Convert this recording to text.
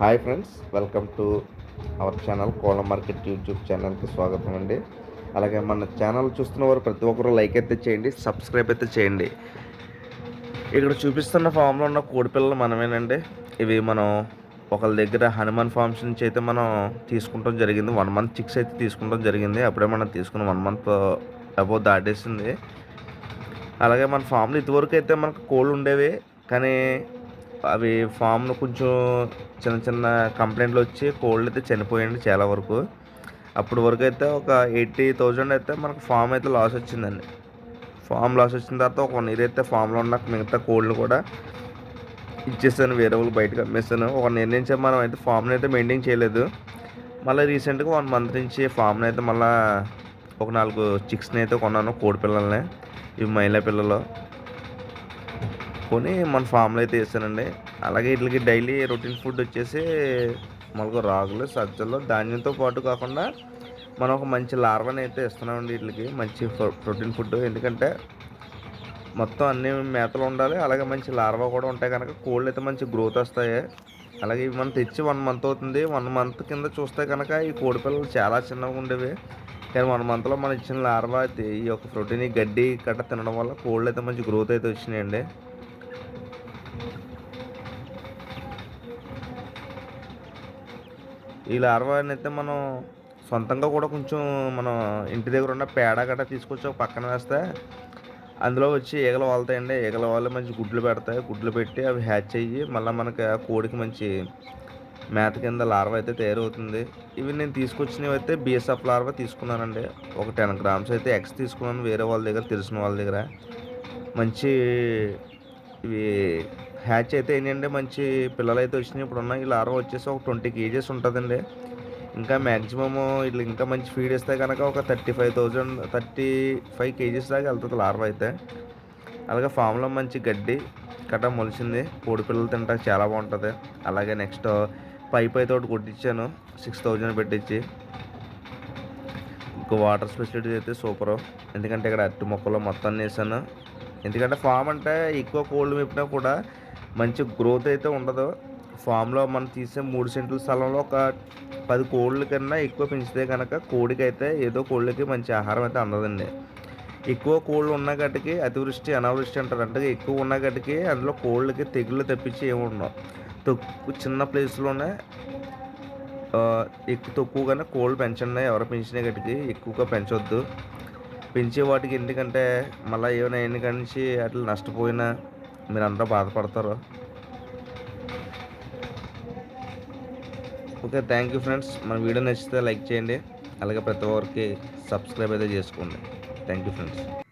Hi friends welcome to our channel కోళ్ళ market YouTube ఛానల్కి స్వాగతం అండి. అలాగే మన ఛానల్ చూస్తున్న వారు ప్రతి ఒక్కరు లైక్ అయితే చేయండి సబ్స్క్రైబ్ అయితే చేయండి. ఇక్కడ చూపిస్తున్న ఫామ్లో ఉన్న కోడి పిల్లలు మనమేనండి. ఇవి మనం ఒకళ్ళ దగ్గర హనుమాన్ ఫార్మ్స్ నుంచి అయితే మనం తీసుకుంటాం జరిగింది. వన్ మంత్ చిక్స్ అయితే తీసుకుంటాం జరిగింది. అప్పుడే మనం తీసుకున్న వన్ మంత్ అబౌ దాటేసింది. అలాగే మన ఫామ్లో ఇదివరకు అయితే మనకు కోళ్ళు ఉండేవి. కానీ అవి ఫామ్ను కొంచెం చిన్న చిన్న కంప్లైంట్లు వచ్చి కోళ్ళు అయితే చనిపోయండి చాలా వరకు. అప్పటి వరకు అయితే ఒక ఎయిటీ థౌజండ్ అయితే మనకు ఫామ్ అయితే లాస్ వచ్చిందండి. ఫామ్ లాస్ వచ్చిన తర్వాత ఒక వన్ ఇయర్ అయితే ఫామ్లో ఉన్న మిగతా కోళ్ళు కూడా ఇచ్చేసాను వేరే వాళ్ళు బయటకు అమ్మేస్తాను ఒక ఇయర్ నుంచి మనం అయితే ఫామ్ని అయితే మెయింటైన్ చేయలేదు. మళ్ళీ రీసెంట్గా వన్ మంత్ నుంచి ఫామ్ని అయితే మళ్ళీ ఒక నాలుగు చిక్స్ని అయితే కొన్నాను కోడి పిల్లల్ని ఇవి మహిళా పిల్లలు. కొని మన ఫామ్లో అయితే వేసానండి అలాగే వీటికి డైలీ రొటీన్ ఫుడ్ వచ్చేసి మనకు రాగులు సజ్జలు ధాన్యంతో పాటు కాకుండా మనం ఒక మంచి లార్వని అయితే ఇస్తున్నామండి వీటికి మంచి ప్రోటీన్ ఫుడ్. ఎందుకంటే మొత్తం అన్ని మేతలు ఉండాలి. అలాగే మంచి లార్వా కూడా ఉంటాయి కనుక కోళ్ళు అయితే మంచి గ్రోత్ వస్తాయి. అలాగే ఇవి మనం తెచ్చి వన్ మంత్ అవుతుంది. వన్ మంత్ కింద చూస్తే కనుక ఈ కోడి పిల్లలు చాలా చిన్నగా ఉండేవి. కానీ వన్ మంత్లో మనం ఇచ్చిన లార్వా అయితే ఈ యొక్క ప్రోటీన్ గడ్డి కట్ట తినడం వల్ల కోళ్ళు అయితే మంచి గ్రోత్ అయితే వచ్చినాయండి. ఈ లార్వాని అయితే మనం సొంతంగా కూడా కొంచెం మనం ఇంటి దగ్గర ఉన్న పేడ గట్ట తీసుకొచ్చి ఒక పక్కన వేస్తే అందులో వచ్చి ఈగలు వాళ్తాయండి. ఈగల వాళ్ళు మంచి గుడ్లు పెడతాయి. గుడ్లు పెట్టి అవి హ్యాచ్ అయ్యి మళ్ళీ మనకి ఆ కోడికి మంచి మేత కింద లార్వా అయితే తయారవుతుంది. ఇవి నేను తీసుకొచ్చినవి అయితే బీఎస్ఎఫ్ లార్వా తీసుకున్నానండి. ఒక టెన్ గ్రామ్స్ అయితే ఎక్స్ తీసుకున్నాను. వేరే వాళ్ళ దగ్గర తెలిసిన వాళ్ళ దగ్గర. మంచి ఇవి హ్యాచ్ అయితే ఏంటంటే మంచి పిల్లలు అయితే వచ్చినాయి. ఇప్పుడు ఉన్న ఈ లార్వా వచ్చేసి ఒక ట్వంటీ కేజెస్ ఉంటుందండి. ఇంకా మ్యాక్సిమము ఇట్లా ఇంకా మంచి ఫీడ్ ఇస్తే కనుక ఒక thirty five thousand thirty five kgs దాకా వెళ్తుంది లార్వా అయితే. అలాగే ఫామ్లో మంచి గడ్డి కట్ట మొలిచింది. కోడి పిల్లలు తింటాక చాలా బాగుంటుంది. అలాగే నెక్స్ట్ పైప్ అయితే ఒకటి కొట్టించాను. సిక్స్ థౌజండ్ పెట్టించి. ఇంకా వాటర్ ఫెసిలిటీస్ అయితే సూపరు ఎందుకంటే ఇక్కడ అట్టి మొక్కలో మొత్తాన్ని వేసాను ఎందుకంటే ఫామ్ అంటే ఎక్కువ కోళ్ళు మెప్పినా కూడా మంచి గ్రోత్ అయితే ఉండదు. ఫామ్లో మనం తీసే మూడు సెంట్ల స్థలంలో ఒక పది కోళ్ళ కన్నా ఎక్కువ పెంచితే కనుక కోడికి అయితే ఏదో కోళ్ళకి మంచి ఆహారం అయితే అందదండి. ఎక్కువ కోళ్ళు ఉన్న గట్టికి అతివృష్టి అనావృష్టి అంటారు. అంటే ఎక్కువ ఉన్న గట్టికి అందులో కోళ్ళకి తెగుళ్ళు తప్పించి ఏమి ఉండవు. తక్కువ చిన్న ప్లేస్లోనే ఎక్కువ తక్కువగానే కోళ్ళు పెంచండి. ఎవరు పెంచిన గట్టికి ఎక్కువగా పెంచొద్దు. పెంచే వాటికి ఎందుకంటే మళ్ళీ ఏమైనా ఎన్ని నుంచి అట్లా నష్టపోయినా మీరు అందరూ బాధపడతారు. ఓకే థ్యాంక్ యూ ఫ్రెండ్స్ మన వీడియో నచ్చితే లైక్ చేయండి. అలాగే ప్రతి ఒక్కరికి సబ్స్క్రైబ్ అయితే చేసుకోండి. Thank you friends